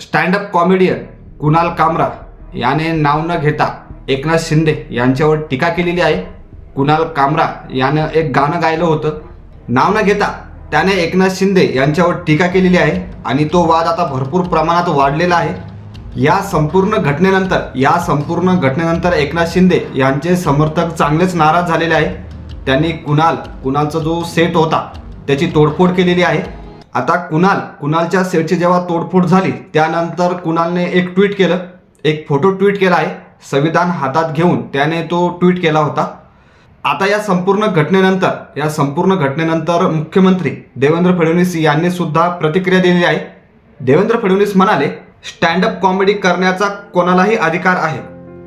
Stand up comedian Kunal कामरा याने नाव न घेता एकनाथ शिंदे यांच्यावर टीका केलेली आहे. कुणाल कामरा यानं एक गाणं गायलं होतं. नाव न घेता त्याने एकनाथ शिंदे यांच्यावर टीका केलेली आहे आणि तो वाद आता भरपूर प्रमाणात वाढलेला आहे. या संपूर्ण घटनेनंतर या संपूर्ण घटनेनंतर एकनाथ शिंदे यांचे समर्थक चांगलेच नाराज झालेले आहे. त्यांनी कुणाल कुणालचा जो सेट होता त्याची तोडफोड केलेली आहे. आता कुणाल कुणालच्या सेटची जेव्हा तोडफोड झाली त्यानंतर कुणालने एक ट्विट केलं. एक फोटो ट्विट केला आहे. संविधान हातात घेऊन त्याने तो ट्विट केला होता. आता या संपूर्ण घटनेनंतर या संपूर्ण घटनेनंतर मुख्यमंत्री देवेंद्र फडणवीस यांनी सुद्धा प्रतिक्रिया दिलेली आहे. देवेंद्र फडणवीस म्हणाले स्टँडअप कॉमेडी करण्याचा कोणालाही अधिकार आहे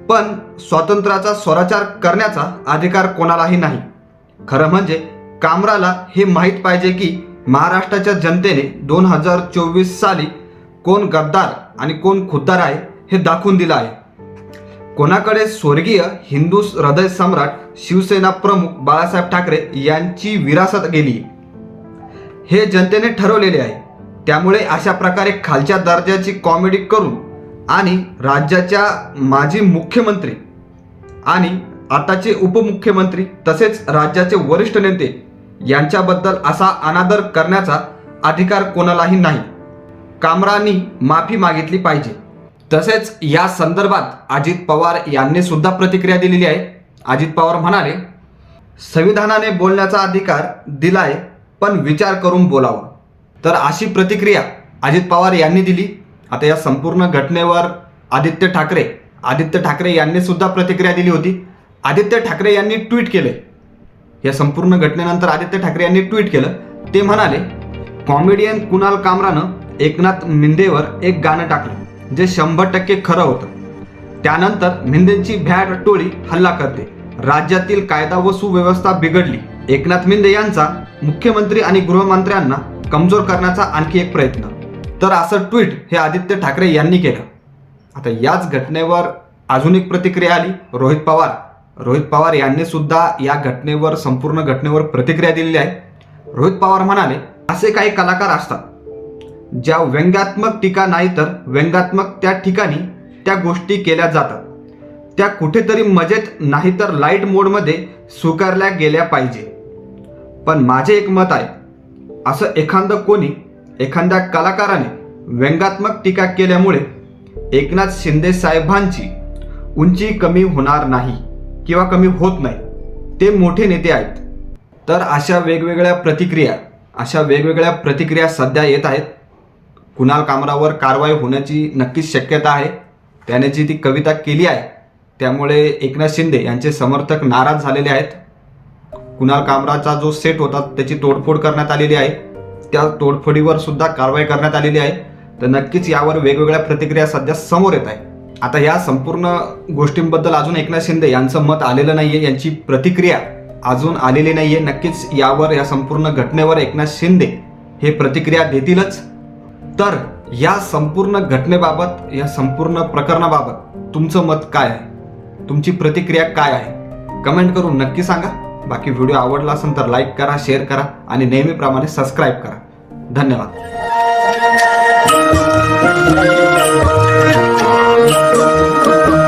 पण स्वातंत्र्याचा स्वराचार करण्याचा अधिकार कोणालाही नाही. खरं म्हणजे कामराला हे माहीत पाहिजे की महाराष्ट्राच्या जनतेने दोन हजार चोवीस साली कोण गद्दार आणि कोण खुद्दार आहे हे दाखवून दिलं आहे. कोणाकडे स्वर्गीय हिंदू हृदय सम्राट शिवसेना प्रमुख बाळासाहेब ठाकरे यांची विरासत गेली? हे जनतेने ठरवलेले आहे. त्यामुळे अशा प्रकारे खालच्या दर्जाची कॉमेडी करून आणि राज्याच्या माजी मुख्यमंत्री आणि आताचे उपमुख्यमंत्री तसेच राज्याचे वरिष्ठ नेते यांच्याबद्दल असा अनादर करण्याचा अधिकार कोणालाही नाही. कामरांनी माफी मागितली पाहिजे. तसेच या संदर्भात अजित पवार यांनी सुद्धा प्रतिक्रिया दिलेली आहे. अजित पवार म्हणाले संविधानाने बोलण्याचा अधिकार दिलाय पण विचार करून बोलावा. तर अशी प्रतिक्रिया अजित पवार यांनी दिली. आता या संपूर्ण घटनेवर आदित्य ठाकरे आदित्य ठाकरे यांनी सुद्धा प्रतिक्रिया दिली होती. आदित्य ठाकरे यांनी ट्विट केले. या संपूर्ण घटनेनंतर आदित्य ठाकरे यांनी ट्विट केलं. ते म्हणाले कॉमेडियन कुणाल कामरानं एकनाथ मिंदेवर एक गाणं टाकलं जे शंभर टक्के खरं होतं. त्यानंतर मिंदेंची भ्याड टोळी हल्ला करते. राज्यातील कायदा व सुव्यवस्था बिघडली. एकनाथ मिंदे यांचा मुख्यमंत्री आणि गृहमंत्र्यांना कमजोर करण्याचा आणखी एक प्रयत्न. तर असं ट्विट हे आदित्य ठाकरे यांनी केलं. आता याच घटनेवर अजून एक प्रतिक्रिया आली रोहित पवार. रोहित पवार यांनी सुद्धा या घटनेवर संपूर्ण घटनेवर प्रतिक्रिया दिलेली आहे. रोहित पवार म्हणाले असे काही कलाकार असतात ज्या व्यंगात्मक टीका नाही तर व्यंगात्मक त्या ठिकाणी त्या गोष्टी केल्या जातात. त्या कुठेतरी मजेत नाही तर लाइट मोडमध्ये स्वीकारल्या गेल्या पाहिजे. पण माझे एक मत आहे असं एखादं कोणी एखाद्या कलाकाराने व्यंगात्मक टीका केल्यामुळे एकनाथ शिंदे साहेबांची उंची कमी होणार नाही. किंवा कमी होत नाही. ते मोठे नेते आहेत. तर अशा वेगवेगळ्या प्रतिक्रिया अशा वेगवेगळ्या प्रतिक्रिया सध्या येत आहेत. कुणाल कामरावर कारवाई होण्याची नक्कीच शक्यता आहे. त्याने जी ती कविता केली आहे त्यामुळे एकनाथ शिंदे यांचे समर्थक नाराज झालेले आहेत. कुणाल कामराचा जो सेट होता त्याची तोडफोड करण्यात आलेली आहे. त्या तोडफोडीवर सुद्धा कारवाई करण्यात आलेली आहे. तर नक्कीच यावर वेगवेगळ्या प्रतिक्रिया सध्या समोर येत आहे आता या संपूर्ण गोष्टींबद्दल अजून एकनाथ शिंदे यांचं मत आलेलं नाहीये यांची प्रतिक्रिया अजून आलेली नाहीये. नक्कीच यावर या संपूर्ण घटनेवर एकनाथ शिंदे हे प्रतिक्रिया देतीलच. तर या संपूर्ण घटनेबाबत या संपूर्ण प्रकरणाबाबत तुमचं मत काय आहे? तुमची प्रतिक्रिया काय आहे? कमेंट करून नक्की सांगा. बाकी व्हिडिओ आवडला असेल तर लाईक करा शेअर करा आणि नेहमीप्रमाणे सबस्क्राईब करा. धन्यवाद. Música